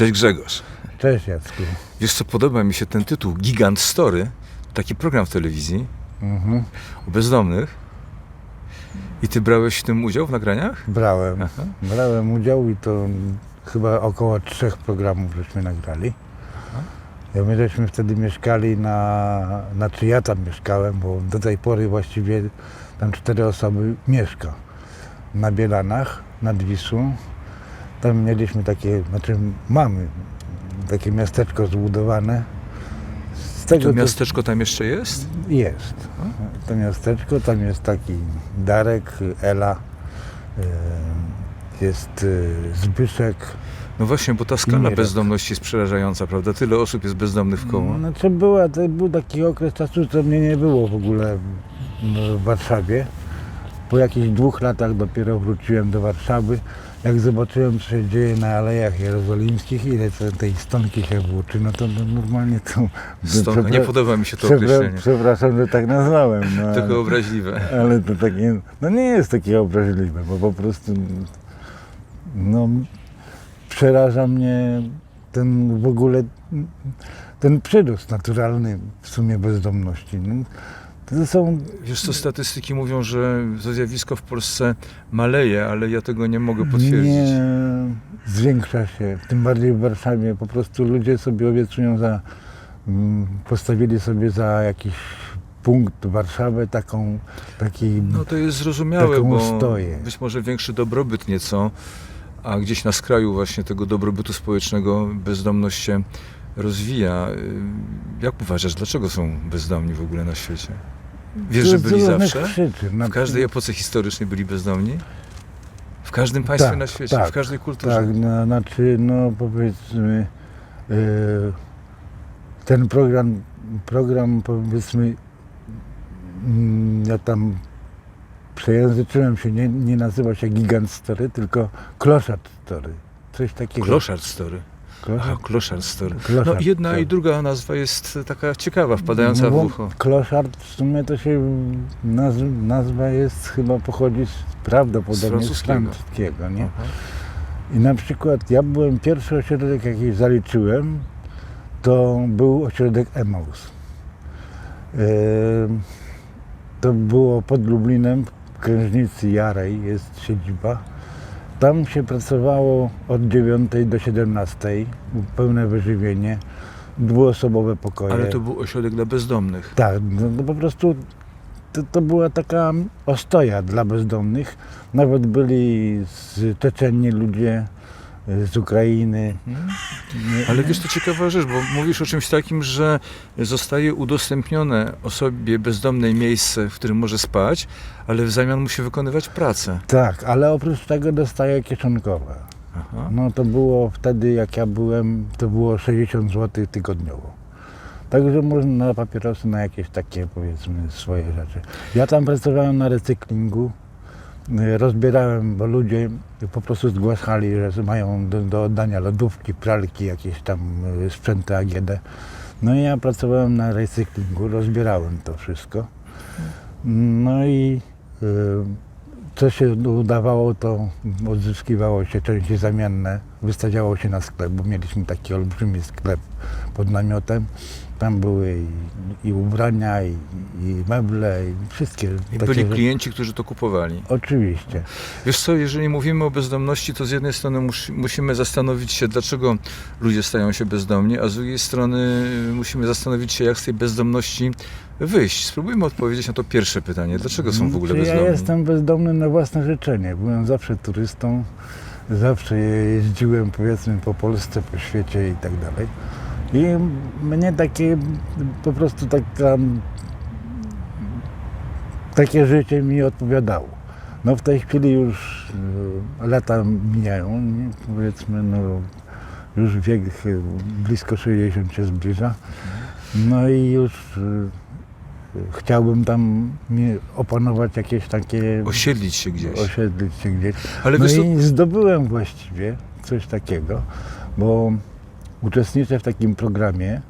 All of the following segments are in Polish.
Cześć Grzegorz. Cześć Jacku. Wiesz co, podoba mi się ten tytuł Gigant Story. Taki program w telewizji Mhm. o bezdomnych. I ty brałeś w tym udział w nagraniach? Brałem. Aha. Brałem udział i to chyba około trzech programów żeśmy nagrali. Ja my żeśmy wtedy mieszkali na, znaczy ja tam mieszkałem, bo do tej pory właściwie tam cztery osoby mieszka. Na Bielanach, nad Wisłą. Tam mieliśmy takie, znaczy mamy takie miasteczko zbudowane. Z tego To miasteczko tam jeszcze jest? Jest. To miasteczko, tam jest taki Darek, Ela, e, jest e, Zbyszek. No właśnie, bo ta skala bezdomności jest przerażająca, prawda? Tyle osób jest bezdomnych w koło. Znaczy była, to był taki okres czasu, co mnie nie było w ogóle w- w Warszawie. Po jakichś dwóch latach dopiero wróciłem do Warszawy. Jak zobaczyłem, co się dzieje na Alejach Jerozolimskich, ile te- tej stonki się włóczy, no to no, normalnie to... Stąd nie podoba mi się to przepra- określenie. Przepraszam, że tak nazwałem. No, obraźliwe. Ale to takie, no nie jest takie obraźliwe, bo po prostu no, przeraża mnie ten w ogóle, ten przyrost naturalny w sumie bezdomności. No, to są, Wiesz co, statystyki mówią, że to zjawisko w Polsce maleje, ale ja tego nie mogę potwierdzić. nie zwiększa się, tym bardziej w Warszawie, po prostu ludzie sobie obiecują za, mm, postawili sobie za jakiś punkt Warszawę taką, taki No to jest zrozumiałe, bo stoję. być może większy dobrobyt nieco, a gdzieś na skraju właśnie tego dobrobytu społecznego bezdomność się rozwija. Y, Jak uważasz, dlaczego są bezdomni w ogóle na świecie? Wiesz, że byli zawsze? przyczyn. W każdej epoce historycznej byli bezdomni? W każdym państwie Tak, na świecie, tak, w każdej kulturze. Tak, no, znaczy, no powiedzmy, e, ten program, program powiedzmy, mm, ja tam przejęzyczyłem się, nie, nie nazywa się Gigant Story, tylko Kloszard Story. Coś takiego. Kloszard Story. Kloszard- Aha, Kloszard Story. No jedna Story. i druga nazwa jest taka ciekawa, wpadająca No w bo ucho. Kloszard w sumie to się, nazw, nazwa jest, chyba pochodzi z, prawdopodobnie Z z francuskiego. francuskiego, nie? Aha. I na przykład ja byłem, pierwszy ośrodek jaki zaliczyłem, to był ośrodek Emaus. Em, To było pod Lublinem, w Krężnicy Jarej jest siedziba. Tam się pracowało od 9 do 17, pełne wyżywienie, dwuosobowe pokoje. Ale to był ośrodek dla bezdomnych. Tak, no, no po prostu to, to była taka ostoja dla bezdomnych. Nawet byli z Czeczenii ludzie, z Ukrainy. Ale wiesz, to ciekawa rzecz, bo mówisz o czymś takim, że zostaje udostępnione osobie bezdomnej miejsce, w którym może spać, ale w zamian musi wykonywać pracę. Tak, ale oprócz tego dostaje kieszonkowe. Aha. No to było wtedy, jak ja byłem, to było 60 zł tygodniowo. Także można na papierosy, na jakieś takie powiedzmy swoje rzeczy. Ja tam pracowałem na recyklingu, y, rozbierałem, bo ludzie po prostu zgłaszali, że mają do, do oddania lodówki, pralki, jakieś tam y, sprzęty AGD. No i ja pracowałem na recyklingu, rozbierałem to wszystko. No i y, co się udawało, to odzyskiwało się części zamienne, wystawiało się na sklep, bo mieliśmy taki olbrzymi sklep pod namiotem. Tam były i, i ubrania, i, i meble, i wszystkie I takie byli rzeczy. klienci, którzy to kupowali. Oczywiście. Wiesz co, jeżeli mówimy o bezdomności, to z jednej strony musi, musimy zastanowić się, dlaczego ludzie stają się bezdomni, a z drugiej strony musimy zastanowić się, jak z tej bezdomności wyjść. Spróbujmy odpowiedzieć na to pierwsze pytanie. Dlaczego są w ogóle Czy Ja bezdomni? jestem bezdomny na własne życzenie. Byłem zawsze turystą, zawsze jeździłem powiedzmy po Polsce, po świecie i tak dalej. I mnie takie po prostu taka, takie życie mi odpowiadało. No w tej chwili już e, lata mijają, nie? powiedzmy, no już wiek blisko 60 się zbliża. No i już e, chciałbym tam opanować jakieś takie, Osiedlić się gdzieś. osiedlić się gdzieś. Ale No wiesz i zdobyłem właściwie coś takiego, bo uczestniczę w takim programie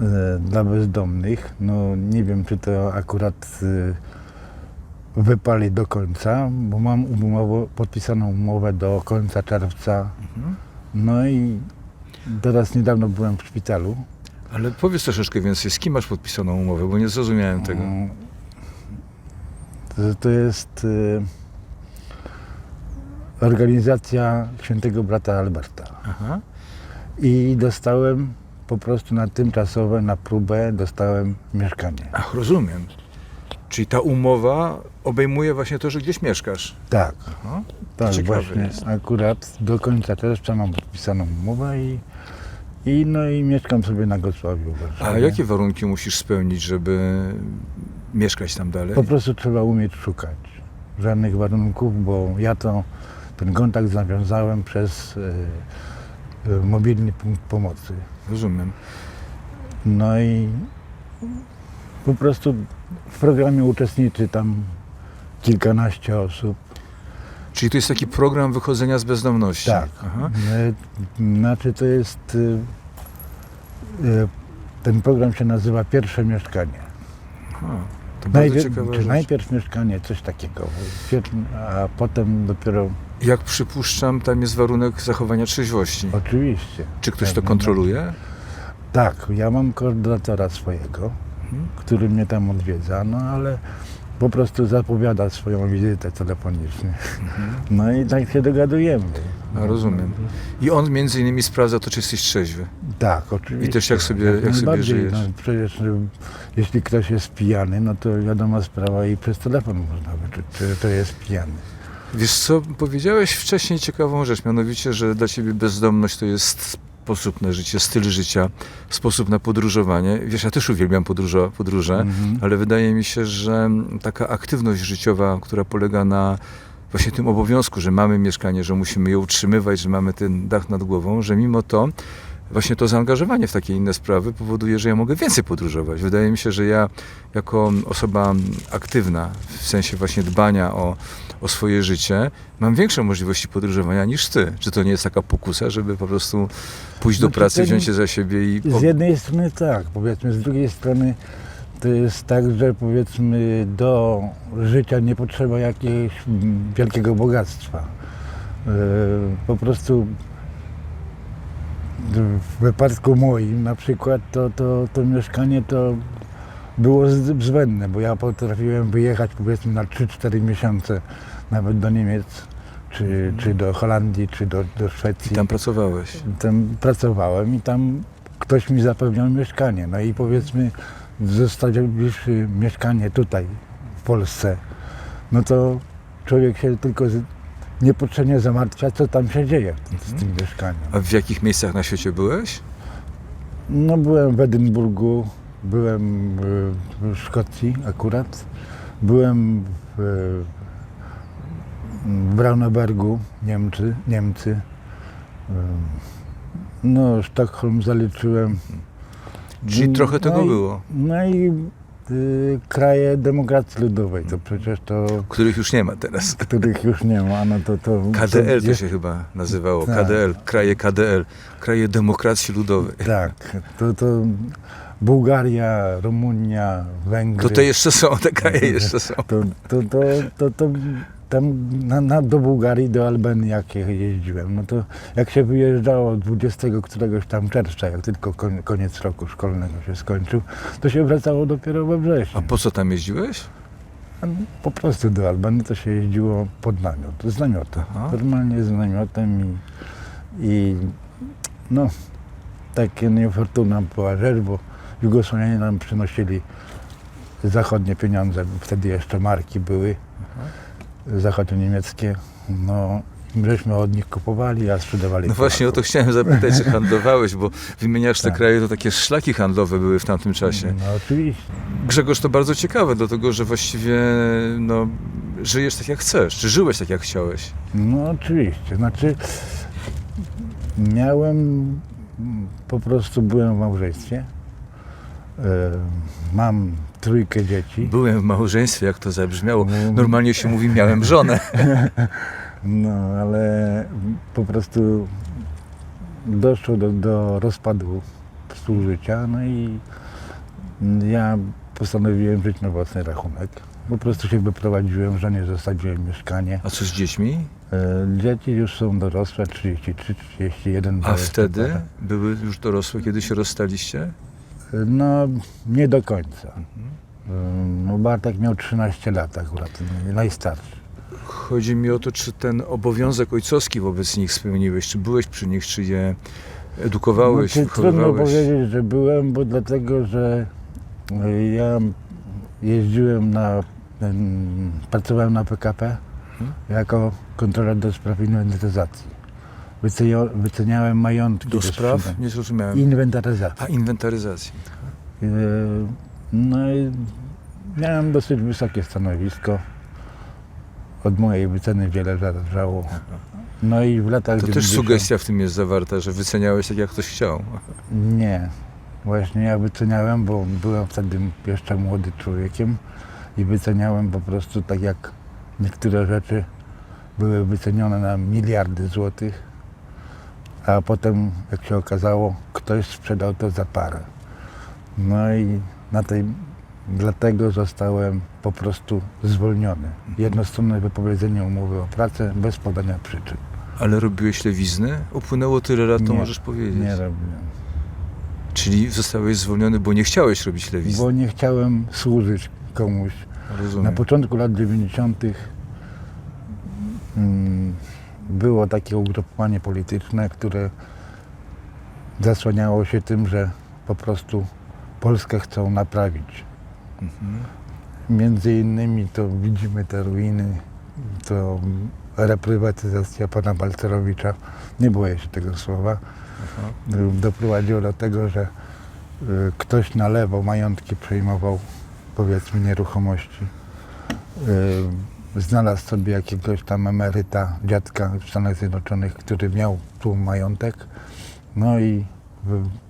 e, dla bezdomnych. No nie wiem, czy to akurat e, wypali do końca, bo mam umowę, podpisaną umowę do końca czerwca Mhm. No i teraz niedawno byłem w szpitalu. Ale powiedz troszeczkę więcej, z kim masz podpisaną umowę, bo nie zrozumiałem tego. Mm. To, to jest y, organizacja świętego brata Alberta. Aha. I dostałem po prostu na tymczasowe, na próbę, dostałem mieszkanie. Ach, rozumiem. Czyli ta umowa obejmuje właśnie to, że gdzieś mieszkasz. Tak, Aha. tak ciekawe właśnie. jest. Akurat do końca czerwca mam podpisaną umowę i, i, no i mieszkam sobie na Gosławiu. w A jakie warunki musisz spełnić, żeby mieszkać tam dalej? Po prostu trzeba umieć szukać. Żadnych warunków, bo ja to ten kontakt zawiązałem przez y, mobilny punkt pomocy. Rozumiem. No i po prostu w programie uczestniczy tam kilkanaście osób. Czyli to jest taki program wychodzenia z bezdomności. Tak. Aha. Y, Znaczy to jest. y, y, Ten program się nazywa Pierwsze Mieszkanie. Aha. To Najpierw, czy rzecz. najpierw mieszkanie, coś takiego, a potem dopiero Jak przypuszczam, tam jest warunek zachowania trzeźwości. oczywiście. Czy ktoś to Tak, kontroluje? Tak, ja mam koordynatora swojego, Mhm. który mnie tam odwiedza, no ale po prostu zapowiada swoją wizytę telefonicznie. No i tak się dogadujemy. Mhm. A, rozumiem. I on między innymi sprawdza to, czy jesteś trzeźwy. Tak, oczywiście. I też jak sobie- jak sobie najbardziej, żyjesz. No, przecież jeśli ktoś jest pijany, no to wiadoma sprawa i przez telefon można wyczuć, czy to jest pijany. Wiesz co, powiedziałeś wcześniej ciekawą rzecz, mianowicie, że dla ciebie bezdomność to jest sposób na życie, styl życia, sposób na podróżowanie. Wiesz, ja też uwielbiam podróże, podróże Mhm. ale wydaje mi się, że taka aktywność życiowa, która polega na właśnie tym obowiązku, że mamy mieszkanie, że musimy je utrzymywać, że mamy ten dach nad głową, że mimo to właśnie to zaangażowanie w takie inne sprawy powoduje, że ja mogę więcej podróżować. Wydaje mi się, że ja jako osoba aktywna, w sensie właśnie dbania o, o swoje życie, mam większe możliwości podróżowania niż ty. Czy to nie jest taka pokusa, żeby po prostu pójść do Znaczy, pracy, wziąć się za siebie i... Z jednej strony tak, powiedzmy, z drugiej strony to jest tak, że powiedzmy do życia nie potrzeba jakiegoś wielkiego bogactwa. E, Po prostu w wypadku moim na przykład to, to, to mieszkanie to było zbędne, bo ja potrafiłem wyjechać powiedzmy na 3-4 miesiące nawet do Niemiec, czy, czy do Holandii, czy do, do Szwecji I tam pracowałeś. tam pracowałem i tam ktoś mi zapewniał mieszkanie. No i powiedzmy, zostawiwszy mieszkanie tutaj, w Polsce, no to człowiek się tylko niepotrzebnie zamartwia, co tam się dzieje z tym mieszkaniem. A w jakich miejscach na świecie byłeś? No byłem w Edynburgu, byłem y, w Szkocji akurat, byłem w, w Braunebergu, Niemcy, Niemcy. Ym, No, Sztokholm zaliczyłem. Czyli No trochę tego i- było, No i y, kraje demokracji ludowej, to przecież to, których już nie ma teraz. których już nie ma, no to to... KDL to się chyba nazywało. Tak. KDL, kraje KDL, kraje demokracji ludowej. Tak, to, to Bułgaria, Rumunia, Węgry. To te jeszcze są, te kraje jeszcze są. To, to, to, to, to tam na, na, do Bułgarii, do Albanii jak je- jeździłem, no to jak się wyjeżdżało 20 któregoś tam czerwca, jak tylko kon- koniec roku szkolnego się skończył, to się wracało dopiero we wrześniu. A po co tam jeździłeś? Po prostu do Albanii to się jeździło pod namiot, z namiotem. Aha. Normalnie z namiotem i, i no, takie niefortunna była rzecz, bo Jugosławianie nam przynosili zachodnie pieniądze, bo wtedy jeszcze marki były, zachodnio-niemieckie. No, żeśmy od nich kupowali, a sprzedawali No właśnie o to chciałem zapytać, czy handlowałeś, bo wymieniasz te Tak. kraje, to takie szlaki handlowe były w tamtym czasie. No oczywiście. Grzegorz, to bardzo ciekawe, dlatego że właściwie no, żyjesz tak jak chcesz, czy żyłeś tak jak chciałeś. No oczywiście, znaczy miałem, po prostu byłem w małżeństwie, mam trójkę dzieci, Byłem w małżeństwie, jak to zabrzmiało. Mm. Normalnie się mówi, miałem żonę. no ale po prostu doszło do, do rozpadu współżycia, no i ja postanowiłem żyć na własny rachunek. Po prostu się wyprowadziłem, żonie zostawiłem mieszkanie. A co z dziećmi? E, Dzieci już są dorosłe, 33, 31. A 20 wtedy były już dorosłe, kiedy się rozstaliście? No, nie do końca. No, Bartek miał 13 lat akurat, najstarszy. Chodzi mi o to, czy ten obowiązek ojcowski wobec nich spełniłeś, czy byłeś przy nich, czy je edukowałeś, Znaczy, trudno wychowywałeś? powiedzieć, że byłem, bo dlatego, że e, ja jeździłem na, em, pracowałem na PKP Mhm. jako kontroler do spraw inwentaryzacji. Wycenio- Wyceniałem majątki. Do spraw? Nie zrozumiałem. Inwentaryzacji. A, inwentaryzacji. E, No i miałem dosyć wysokie stanowisko. Od mojej wyceny wiele zależało. No i w latach To też 90 sugestia w tym jest zawarta, że wyceniałeś tak, jak ktoś chciał. Nie. Właśnie ja wyceniałem, bo byłem wtedy jeszcze młody człowiekiem i wyceniałem po prostu tak jak niektóre rzeczy były wycenione na miliardy złotych, a potem, jak się okazało, ktoś sprzedał to za parę. No i na tej, dlatego zostałem po prostu zwolniony. Jednostronne wypowiedzenie umowy o pracę bez podania przyczyn. Ale robiłeś lewizny? Upłynęło tyle lat, to Nie, możesz powiedzieć. Nie robiłem. Czyli zostałeś zwolniony, bo nie chciałeś robić lewizny. Bo nie chciałem służyć komuś. Rozumiem. Na początku lat 90. mm, było takie ugrupowanie polityczne, które zasłaniało się tym, że po prostu Polskę chcą naprawić. Mhm. Między innymi to widzimy te ruiny, to reprywatyzacja pana Balcerowicza, nie boję się tego słowa, Aha. doprowadziło do tego, że y, ktoś na lewo majątki przejmował, powiedzmy, nieruchomości. Znalazł sobie jakiegoś tam emeryta, dziadka w Stanach Zjednoczonych, który miał tu majątek, no i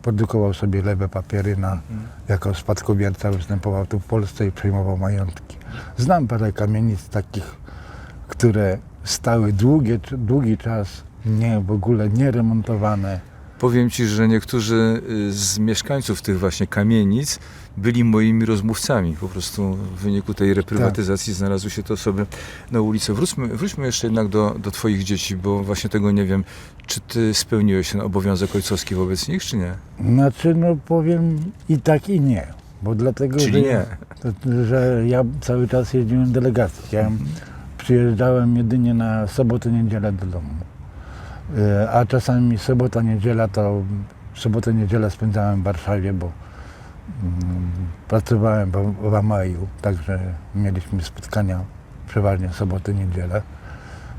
produkował sobie lewe papiery na, jako spadkobierca, występował tu w Polsce i przejmował majątki. Znam parę kamienic takich, które stały długie, długi czas, nie, w ogóle nie remontowane. Powiem Ci, że niektórzy y, z mieszkańców tych właśnie kamienic byli moimi rozmówcami. Po prostu w wyniku tej reprywatyzacji Tak. znalazły się te osoby na ulicy. Wróćmy, wróćmy jeszcze jednak do, do Twoich dzieci, bo właśnie tego nie wiem. Czy Ty spełniłeś ten obowiązek ojcowski wobec nich, czy nie? Znaczy, no powiem i tak i nie, bo dlatego, Czyli że, nie. to- że ja cały czas jeździłem w delegacji. Ja przyjeżdżałem jedynie na sobotę, niedzielę do domu. E, A czasami sobota, niedziela to sobotę, niedzielę spędzałem w Warszawie, bo mm, pracowałem w, Amaju, także mieliśmy spotkania przeważnie sobotę, niedzielę,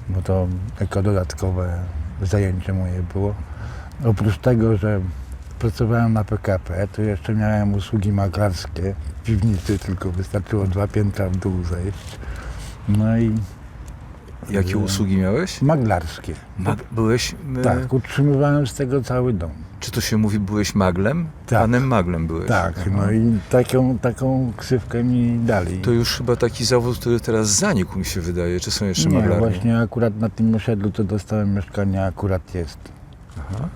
bo to jako dodatkowe zajęcie moje było. Oprócz tego, że pracowałem na PKP, to jeszcze miałem usługi maglarskie. W piwnicy tylko wystarczyło dwa piętra w dół zejść. No i Jakie y, usługi miałeś? maglarskie. Ma, byłeś, y, Tak, utrzymywałem z tego cały dom. czy to się mówi, byłeś maglem? Tak. Panem maglem byłeś. Tak, Aha. no i taką, taką ksywkę mi dali. To już chyba taki zawód, który teraz zanikł mi się wydaje. Czy są jeszcze Nie, maglarnie? właśnie akurat na tym osiedlu, co dostałem mieszkanie, akurat jest. Aha.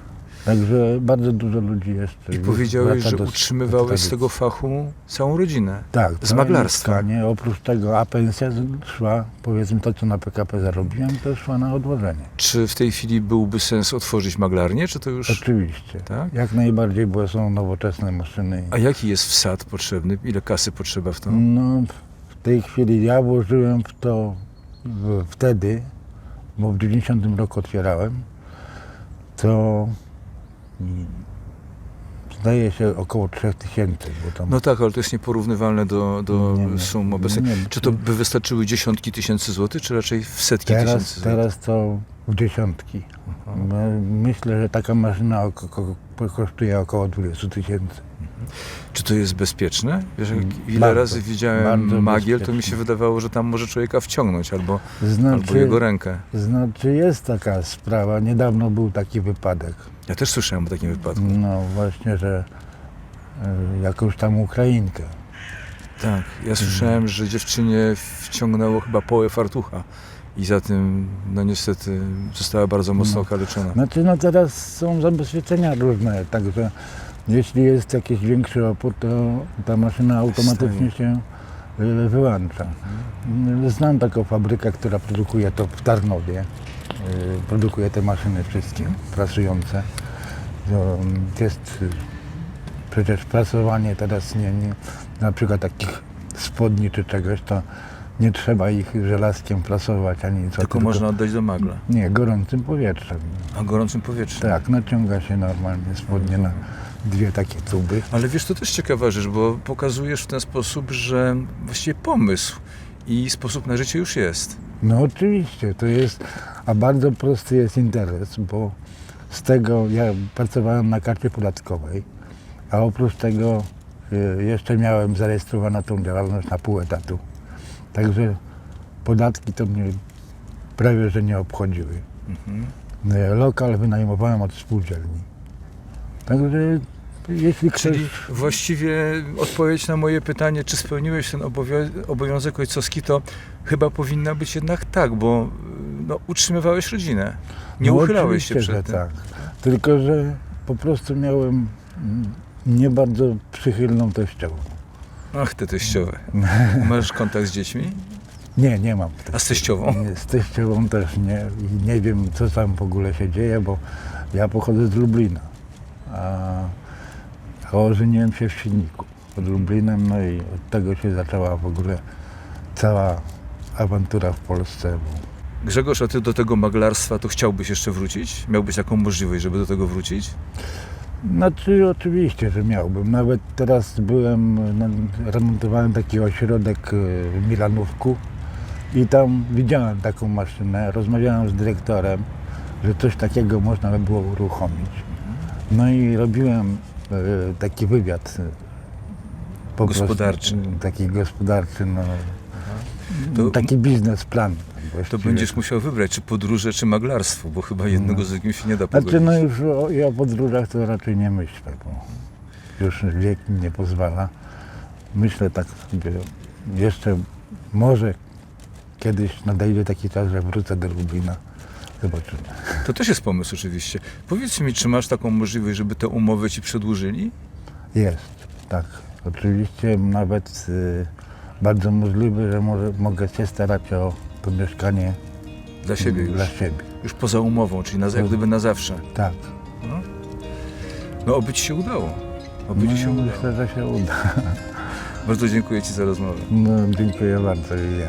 Także bardzo dużo ludzi jeszcze I powiedziałeś, że do- utrzymywałeś do z tego fachu całą rodzinę. Tak, Z maglarstwa. mieszkanie, oprócz tego, a pensja szła, powiedzmy to, co na PKP zarobiłem, to szła na odłożenie. Czy w tej chwili byłby sens otworzyć maglarnię, czy to już... Oczywiście. Tak? Jak najbardziej, bo są nowoczesne maszyny. A jaki jest wsad potrzebny? Ile kasy potrzeba w to? No, w tej chwili ja włożyłem w to w, wtedy, bo w 90 roku otwierałem, to zdaje się około 3000, bo tam... No tak, ale to jest nieporównywalne do, do Nie, nie. sum obecnych. Czy to by wystarczyły dziesiątki tysięcy złotych, czy raczej w setki teraz, tysięcy złotych? teraz to w dziesiątki. Myślę, że taka maszyna oko- ko- kosztuje około 20 tysięcy. Czy to jest bezpieczne? Wiesz, Mm, ile bardzo, razy widziałem magiel, to mi się wydawało, że tam może człowieka wciągnąć albo, albo Znaczy, jego rękę. znaczy jest taka sprawa, niedawno był taki wypadek. Ja też słyszałem o takim wypadku. No właśnie, że e, jakąś tam Ukrainkę. Tak, ja słyszałem, że dziewczynie wciągnęło chyba połę fartucha i za tym, no niestety, została bardzo mocno No. okaleczona. Znaczy no teraz są zabezpieczenia różne, także jeśli jest jakiś większy opór, to ta maszyna automatycznie się e, wyłącza. Znam taką fabrykę, która produkuje to w Tarnowie. produkuje te maszyny wszystkie pracujące. To jest y, przecież prasowanie teraz nie, nie, na przykład takich spodni czy czegoś, to nie trzeba ich żelazkiem prasować ani co. Tylko można oddać do magla. Nie, gorącym powietrzem. A gorącym powietrzu. Tak, naciąga się normalnie spodnie na dwie takie tuby. Ale wiesz, to też ciekawa rzecz, bo pokazujesz w ten sposób, że właściwie pomysł i sposób na życie już jest. No oczywiście, to jest, a bardzo prosty jest interes, bo z tego ja pracowałem na karcie podatkowej, a oprócz tego y, jeszcze miałem zarejestrowaną tą działalność na pół etatu. Także podatki to mnie prawie że nie obchodziły. Mhm. Y, Lokal wynajmowałem od spółdzielni. Także jeśli ktoś... Czyli właściwie odpowiedź na moje pytanie, czy spełniłeś ten obowiązek ojcowski, to chyba powinna być jednak tak, bo no, utrzymywałeś rodzinę. Nie No uchylałeś się przed tym. Tak. Tylko, że po prostu miałem nie bardzo przychylną teściową. Ach, te teściowe. Masz kontakt z dziećmi? Nie, nie mam. A z teściową? Nie, Z teściową też nie. I nie wiem, co tam w ogóle się dzieje, bo ja pochodzę z Lublina. A, ożeniłem się w Silniku pod Lublinem, no i od tego się zaczęła w ogóle cała awantura w Polsce. Grzegorz, a ty do tego maglarstwa to chciałbyś jeszcze wrócić? Miałbyś taką możliwość, żeby do tego wrócić? Znaczy oczywiście, że miałbym. Nawet teraz byłem, no, remontowałem taki ośrodek y, w Milanówku i tam widziałem taką maszynę, rozmawiałem z dyrektorem, że coś takiego można by było uruchomić. No i robiłem y, taki wywiad y, po Gospodarczy. Prostu, taki gospodarczy, no, To- taki biznesplan. To właściwie. będziesz musiał wybrać, czy podróże, czy maglarstwo, bo chyba jednego z drugim się nie da pogodzić. Znaczy no już o, i o podróżach to raczej nie myślę, bo już wiek mi nie pozwala. Myślę tak sobie, jeszcze może kiedyś nadejdzie taki czas, że wrócę do Lublina. Zobaczymy. To też jest pomysł oczywiście. Powiedz mi, czy masz taką możliwość, żeby te umowy ci przedłużyli? Jest, tak. Oczywiście nawet y, bardzo możliwe, że może, mogę się starać o to mieszkanie Dla siebie już. dla siebie. Już poza umową, czyli na, jak gdyby na zawsze. Tak. No oby ci się udało. Oby No, ci się udało. myślę, że się uda. Bardzo dziękuję ci za rozmowę. No, dziękuję bardzo i ja.